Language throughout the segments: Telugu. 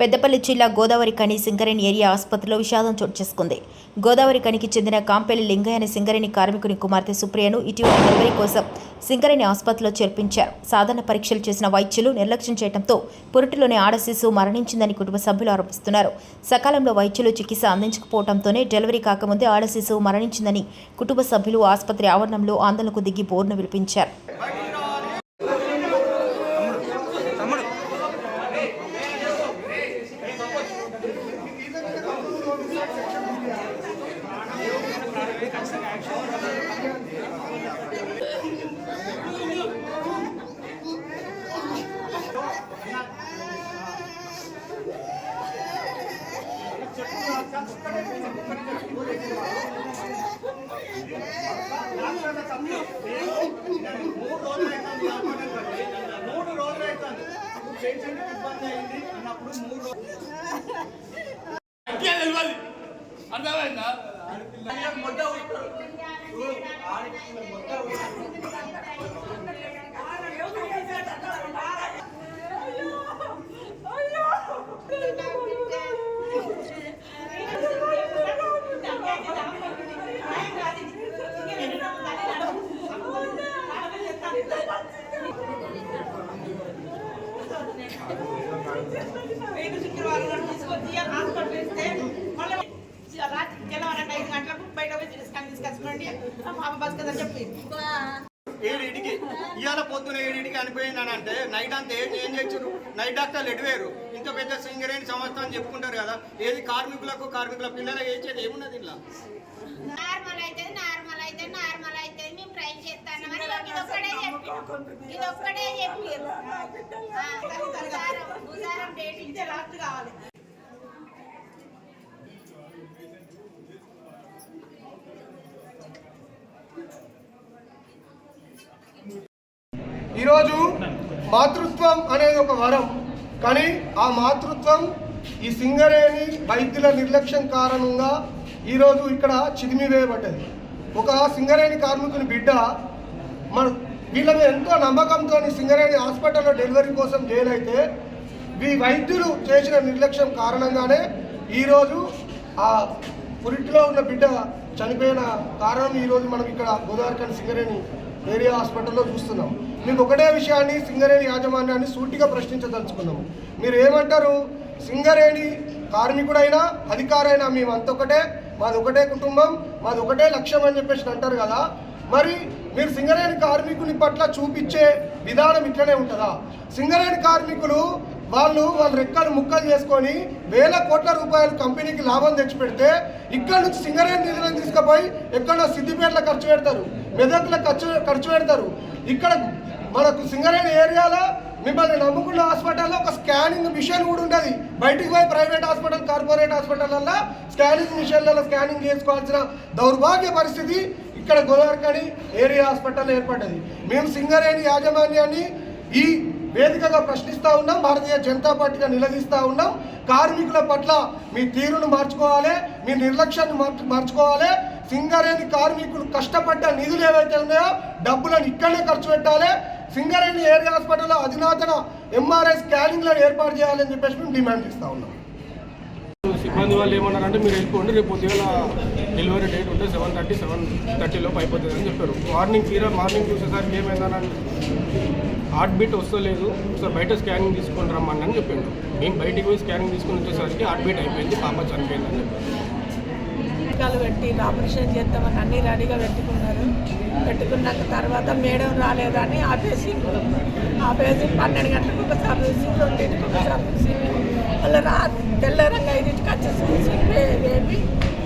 పెద్దపల్లి జిల్లా గోదావరి కని సింగరేణి ఏరియా ఆసుపత్రిలో విషాదం చోటు చేసుకుంది. గోదావరి కనికి చెందిన కాంపెల్లి లింగయ్య అనే సింగరేణి కార్మికుని కుమార్తె సుప్రియను ఇటీవల డెలివరీ కోసం సింగరేణి ఆసుపత్రిలో చేర్పించారు. సాధారణ పరీక్షలు చేసిన వైద్యులు నిర్లక్ష్యం చేయడంతో పురుటిలోని ఆడ శిశువు మరణించిందని కుటుంబ సభ్యులు ఆరోపిస్తున్నారు. సకాలంలో వైద్యులు చికిత్స అందించకపోవడంతోనే డెలివరీ కాకముందే ఆడ శిశువు మరణించిందని కుటుంబ సభ్యులు ఆసుపత్రి ఆవరణంలో ఆందోళనకు దిగి బోర్ను విలిపించారు మూడు రోజులు అవుతుంది పేషెంట్ ఇబ్బంది అయింది అన్నప్పుడు మూడు రోజులు అర్థమైందా? మొట్ట ఉంటారు ఏడింటికి ఇవాళ పొద్దున ఏడింటికి అనిపోయిందని అంటే నైట్ అంతా ఏం ఏం చేసారు నైట్ డాక్టర్లు ఎటువేరు? ఇంత పెద్ద సింగర్ సింగరేణి సంస్థ అని చెప్పుకుంటారు కదా. ఏది కార్మికులకు కార్మికుల పిల్లలకు వేసేది ఏమున్నది ఇలా నార్మల్ అయితే నార్మల్ అయితే నార్మల్ అయితే మేము ట్రై చేస్తాను ఇది చెప్పి ఇది ఒక్కడే భూసారం కావాలి ఈరోజు మాతృత్వం అనేది ఒక వరం. కానీ ఆ మాతృత్వం ఈ సింగరేణి వైద్యుల నిర్లక్ష్యం కారణంగా ఈరోజు ఇక్కడ చిదిమి వేయబడ్డది ఒక సింగరేణి కార్మికుని బిడ్డ మన వీళ్ళ మీద ఎంతో నమ్మకంతో సింగరేణి హాస్పిటల్లో డెలివరీ కోసం జైలైతే ఈ వైద్యులు చేసిన నిర్లక్ష్యం కారణంగానే ఈరోజు ఆ పురిటిలో ఉన్న బిడ్డ చనిపోయిన కారణం ఈరోజు మనం ఇక్కడ గోదావరికని సింగరేణి ఏరియా హాస్పిటల్లో చూస్తున్నాం. మీకు ఒకటే విషయాన్ని సింగరేణి యాజమాన్యాన్ని సూటిగా ప్రశ్నించదలుచుకున్నాము. మీరు ఏమంటారు? సింగరేణి కార్మికుడైనా అధికారైనా మేము అంతొకటే మాది ఒకటే కుటుంబం మాది ఒకటే లక్ష్యం అని చెప్పేసి అంటారు కదా. మరి మీరు సింగరేణి కార్మికుని పట్ల చూపించే విధానం ఇట్లనే ఉంటుందా? సింగరేణి కార్మికులు వాళ్ళు వాళ్ళ రెక్కలు ముక్కలు చేసుకొని వేల కోట్ల రూపాయలు కంపెనీకి లాభం తెచ్చిపెడితే ఇక్కడ నుంచి సింగరేణి నిధులను తీసుకుపోయి ఎక్కడో సిద్దిపేటలో ఖర్చు పెడతారు. మెదక్లో ఖర్చు ఖర్చు పెడతారు. ఇక్కడ మనకు సింగరేణి ఏరియాలో మిమ్మల్ని నమ్ముకున్న హాస్పిటల్లో ఒక స్కానింగ్ మిషన్ కూడా ఉండదు. బయటికి పోయి ప్రైవేట్ హాస్పిటల్ కార్పొరేట్ హాస్పిటల్లో స్కానింగ్ మిషన్లలో స్కానింగ్ చేసుకోవాల్సిన దౌర్భాగ్య పరిస్థితి ఇక్కడ గోదావరికని ఏరియా హాస్పిటల్ ఏర్పడ్డది. మేము సింగరేణి యాజమాన్యాన్ని ఈ వేదికగా ప్రశ్నిస్తూ ఉన్నాం. భారతీయ జనతా పార్టీగా నిలదీస్తూ ఉన్నాం. కార్మికుల పట్ల మీ తీరును మార్చుకోవాలి. మీ నిర్లక్ష్యాన్ని మార్చుకోవాలి. సింగరేణి కార్మికులు కష్టపడ్డ నిధులు ఏవైతే ఉన్నాయో డబ్బులను ఇక్కడనే ఖర్చు పెట్టాలి. సింగరేణి ఏరియా హాస్పిటల్లో అధునాతన ఎంఆర్ఐ స్కానింగ్లను ఏర్పాటు చేయాలని చెప్పేసి మేము డిమాండ్ చేస్తూ ఉన్నాం. సిబ్బంది వాళ్ళు ఏమన్నారంటే మీరు వెళ్ళిపోండి రేపు పొద్దుగల డెలివరీ డేట్ ఉంటే సెవెన్ థర్టీ సెవెన్ థర్టీలోపు అయిపోతుంది అని చెప్పారు. మార్నింగ్ తీరా మార్నింగ్ చూసేసరికి ఏమైందని హార్ట్ బీట్ వస్తలేదు. సార్ బయట స్కానింగ్ తీసుకొని రమ్మని అని చెప్పిండు మేము బయటికి పోయి స్కానింగ్ తీసుకొని వచ్చేసరికి హార్ట్ బీట్ అయిపోయింది పాప చనిపోయిందని చెప్పారు. టీకాలు పెట్టి ఆపరేషన్ చేద్దామని అన్ని రెడీగా పెట్టుకున్నారు. పెట్టుకున్నాక తర్వాత మేడం రాలేదని ఆపేసి ఆపేసి పన్నెండు గంటలకు ఒక సర్వీస్ రెండింటికి ఒక సర్వీస్ మళ్ళీ రా తెల్లరంగా ఐదింటికి వచ్చేసి బేబీ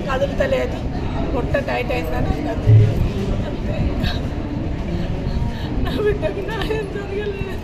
కదులుతలేదు. పొట్ట టైట్ అయిందని అన్నది నా ఏం జరగలేదు.